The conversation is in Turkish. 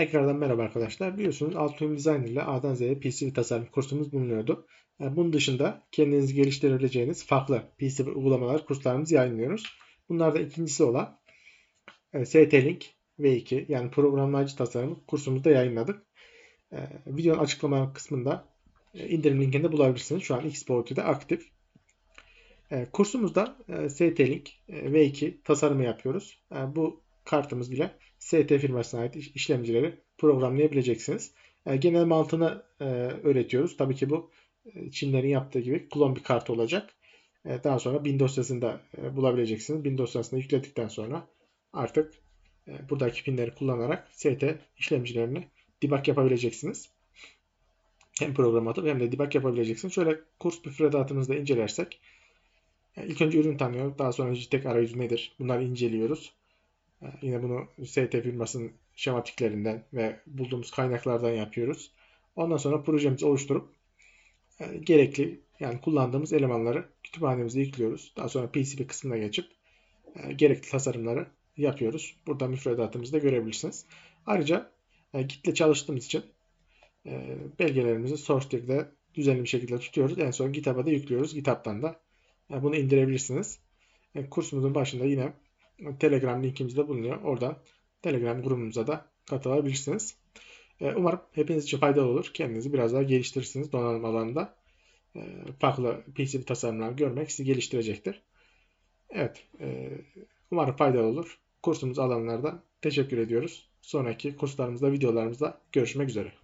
Tekrardan merhaba arkadaşlar. Biliyorsunuz Altium Design ile A'dan Z'ye PCB tasarım kursumuz bulunuyordu. Yani bunun dışında kendinizi geliştirebileceğiniz farklı PCB uygulamalar kurslarımızı yayınlıyoruz. Bunlardan ikincisi olan e, ST-Link V2 yani programlayıcı tasarım kursumuzda yayınladık. E, videonun açıklama kısmında e, indirim linkinde bulabilirsiniz. Şu an Xbox'da aktif. E, kursumuzda e, ST-Link e, V2 tasarımı yapıyoruz. E, bu kartımız ile ST firmasına ait işlemcileri programlayabileceksiniz. E, genel mantığını e, öğretiyoruz. Tabii ki bu e, Çinlerin yaptığı gibi klon bir kart olacak. Daha sonra bin dosyasında bulabileceksiniz. Bin dosyasında yükledikten sonra artık buradaki pinleri kullanarak ST işlemcilerini debug yapabileceksiniz. Hem program atıp hem de debug yapabileceksiniz. Şöyle kurs müfredatımızda incelersek ilk önce ürün tanıyor. Daha sonra JTEK arayüzü nedir? Bunları inceliyoruz. Yine bunu ST firmasının şematiklerinden ve bulduğumuz kaynaklardan yapıyoruz. Ondan sonra projemizi oluşturup e, gerekli yani kullandığımız elemanları kütüphanemize yüklüyoruz. Daha sonra PCB kısmına geçip e, gerekli tasarımları yapıyoruz. Burada müfredatımızı da görebilirsiniz. Ayrıca e, Git'le çalıştığımız için belgelerimizi SourceDir'de düzenli bir şekilde tutuyoruz. En son GitHub'a da yüklüyoruz. GitHub'dan da bunu indirebilirsiniz. Kursumuzun başında yine Telegram linkimiz de bulunuyor. Oradan Telegram grubumuza da katılabilirsiniz. E, umarım hepiniz için faydalı olur. Kendinizi biraz daha geliştirirsiniz donanım alanında. E, farklı PCB tasarımlar görmek sizi geliştirecektir. Evet. E, umarım faydalı olur. Kursumuz alanlarda teşekkür ediyoruz. Sonraki kurslarımızda, videolarımızda görüşmek üzere.